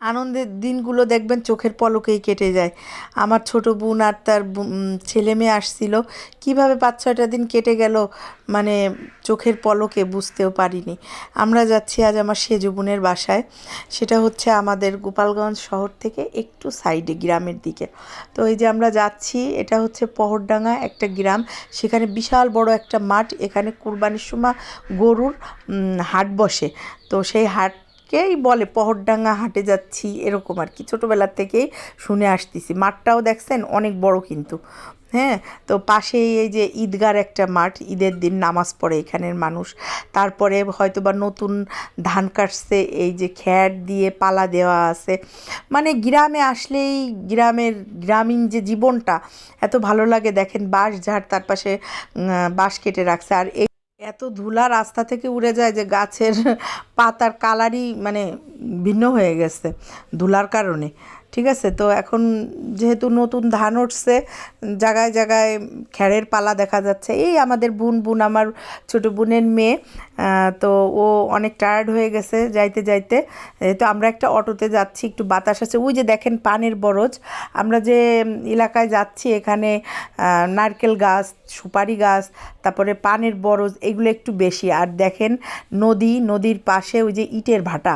আনন্দের দিনগুলো দেখবেন চোখের পলকেই কেটে যায়। আমার ছোট বোন আর তার ছেলে মেয়ে আসছিল। কীভাবে পাঁচ ছয়টা দিন কেটে গেল মানে চোখের পলকে বুঝতেও পারিনি। আমরা যাচ্ছি আজ আমার সেজ বোনের বাসায়। সেটা হচ্ছে আমাদের গোপালগঞ্জ শহর থেকে একটু সাইডে গ্রামের দিকে। তো এই যে আমরা যাচ্ছি, এটা হচ্ছে পহরডাঙ্গা একটা গ্রাম। সেখানে বিশাল বড় একটা মাঠ। এখানে কুরবানির সময় গরুর হাট বসে। তো সেই হাটকেই বলে, পহরডাঙ্গা হাটে যাচ্ছি, এরকম আর কি। ছোটোবেলার থেকেই শুনে আসতেছি। মাঠটাও দেখছেন, অনেক বড় কিন্তু। হ্যাঁ তো পাশেই এই যে ঈদগার একটা মাঠ, ঈদের দিন নামাজ পড়ে এখানের মানুষ। তারপরে হয়তো বা নতুন ধান কাটছে, এই যে খ্যাট দিয়ে পালা দেওয়া আছে। মানে গ্রামে আসলেই গ্রামের, গ্রামীণ যে জীবনটা, এত ভালো লাগে। দেখেন বাঁশ ঝাড় তার পাশে বাঁশ কেটে রাখছে। আর এত ধুলা রাস্তা থেকে উড়ে যায় যে গাছের পাতার কালারই মানে ভিন্ন হয়ে গেছে ধুলার কারণে। ঠিক আছে? তো এখন যেহেতু নতুন ধান উঠছে, জায়গায় জায়গায় খ্যারের পালা দেখা যাচ্ছে। এই আমাদের বোন বোন আমার ছোট বোনের মেয়ে তো ও অনেক টায়ার্ড হয়ে গেছে যাইতে যাইতে। তো আমরা একটা অটোতে যাচ্ছি, একটু বাতাস আছে। ওই যে দেখেন পানের বরজ। আমরা যে এলাকায় যাচ্ছি, এখানে নারকেল গাছ, সুপারি গাছ, তারপরে পানের বরজ, এগুলো একটু বেশি। আর দেখেন নদী, নদীর পাশে ওই যে ইটের ভাটা।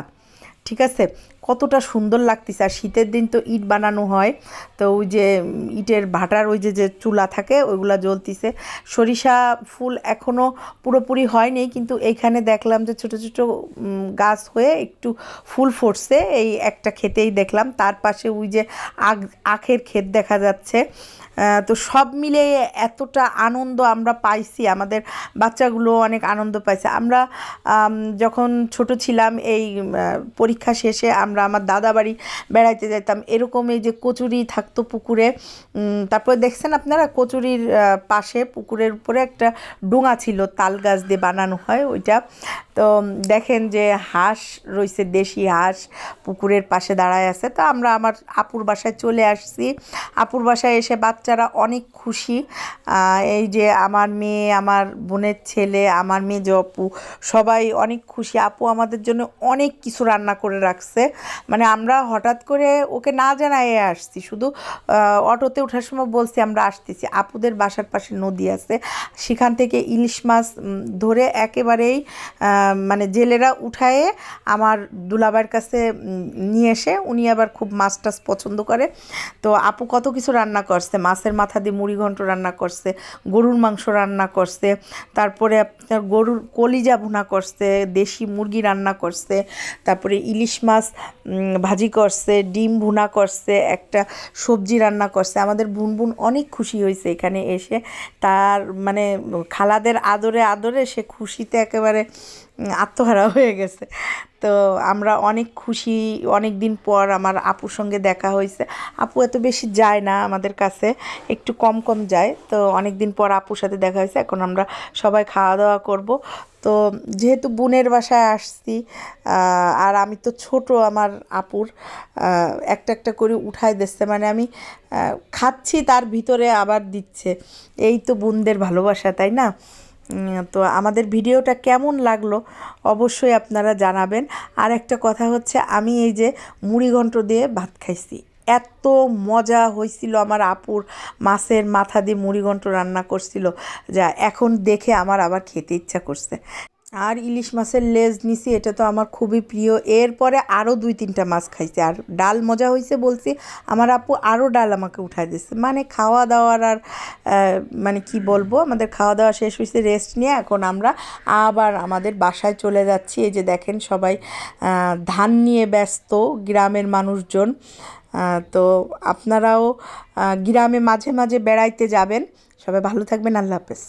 ঠিক আছে? কতটা সুন্দর লাগতেছে। আর শীতের দিন তো ইট বানানো হয়। তো ওই যে ইটের ভাটার ওই যে যে চুলা থাকে, ওইগুলা জ্বলতিছে। সরিষা ফুল এখনও পুরোপুরি হয়নি, কিন্তু এইখানে দেখলাম যে ছোট ছোট গাছ হয়ে একটু ফুল ফুটছে। এই একটা খেতেই দেখলাম। তার পাশে ওই যে আখ আখের ক্ষেত দেখা যাচ্ছে। তো সব মিলে এতটা আনন্দ আমরা পাইছি। আমাদের বাচ্চাগুলো অনেক আনন্দ পাইছে। আমরা যখন ছোট ছিলাম, এই পরীক্ষা শেষে আমরা আমার দাদা বাড়ি বেড়াইতে যেতাম এরকম এই যে কচুরি থাকতো পুকুরে তারপরে দেখছেন আপনারা কচুরির পাশে পুকুরের উপরে একটা ডোঙা ছিল, তাল গাছ দিয়ে বানানো হয় ওইটা। তো দেখেন যে হাঁস রয়েছে দেশি হাঁস পুকুরের পাশে দাঁড়ায় আছে। তো আমরা আমার আপুর বাসায় চলে আসছি। আপুর বাসায় এসে বাচ্চারা অনেক খুশি। এই যে আমার মেয়ে, আমার বোনের ছেলে, আমার মেয়ে যে সবাই অনেক খুশি। আপু আমাদের জন্য অনেক কিছু রান্না করে রাখছে। মানে আমরা হঠাৎ করে ওকে না জানাইয়ে আসছি, শুধু অটোতে ওঠার সময় বলছি আমরা আসতেছি। আপুদের বাসার পাশে নদী আছে, সেখান থেকে ইলিশ মাছ ধরে একেবারেই মানে জেলেরা উঠায়ে আমার দুলাভাইয়ের কাছে নিয়ে এসে উনি আবার খুব মাছ টাছ পছন্দ করে। তো আপু কত কিছু রান্না করছে, মাছের মাথা দিয়ে মুড়ি ঘন্ট রান্না করছে, গরুর মাংস রান্না করছে, তারপরে আপনার গরুর কলিজা ভুনা করছে, দেশি মুরগি রান্না করছে, তারপরে ইলিশ মাছ ভাজি করছে, ডিম ভুনা করছে, একটা সবজি রান্না করছে। আমাদের বুন বুন অনেক খুশি হয়েছে এখানে এসে। তার মানে খালাদের আদরে আদরে সে খুশিতে একেবারে আত্মহারা হয়ে গেছে। তো আমরা অনেক খুশি অনেক দিন পর আমার আপুর সঙ্গে দেখা হয়েছে। আপু এত বেশি যায় না আমাদের কাছে, একটু কম কম যায়। তো অনেক দিন পর আপুর সাথে দেখা হয়েছে, এখন আমরা সবাই খাওয়া দাওয়া করব। তো যেহেতু বোনের বাসায় আসছি আর আমি তো ছোট আমার আপুর একটা একটা করে উঠায় দিচ্ছে। মানে আমি খাচ্ছি, তার ভিতরে আবার দিচ্ছে। এই তো বোনদের ভালোবাসা, তাই না? তো আমাদের ভিডিওটা কেমন লাগল অবশ্যই আপনারা জানাবেন। আর একটা কথা হচ্ছে, আমি এই যে মুড়িঘণ্ট দিয়ে ভাত খাইছি, এত মজা হয়েছিল আমার আপুর মাছের মাথা দিয়ে মুড়িঘণ্ট রান্না করছিল, যা এখন দেখে আমার আবার খেতে ইচ্ছা করছে। আর ইলিশ মাছের লেজ নিছি, এটা তো আমার খুবই প্রিয়। এরপরে আরও দুই তিনটা মাছ খাইছে। আর ডাল মজা হয়েছে বলছি, আমার আপু আরও ডাল আমাকে উঠাই দিচ্ছে মানে খাওয়া দাওয়ার আর মানে কি বলব, আমাদের খাওয়া দাওয়া শেষ হয়েছে রেস্ট নিয়ে এখন আমরা আবার আমাদের বাসায় চলে যাচ্ছি। এই যে দেখেন সবাই ধান নিয়ে ব্যস্ত গ্রামের মানুষজন। তো আপনারাও গ্রামে মাঝে মাঝে বেড়াইতে যাবেন। সবাই ভালো থাকবেন, আল্লাহ হাফেজ।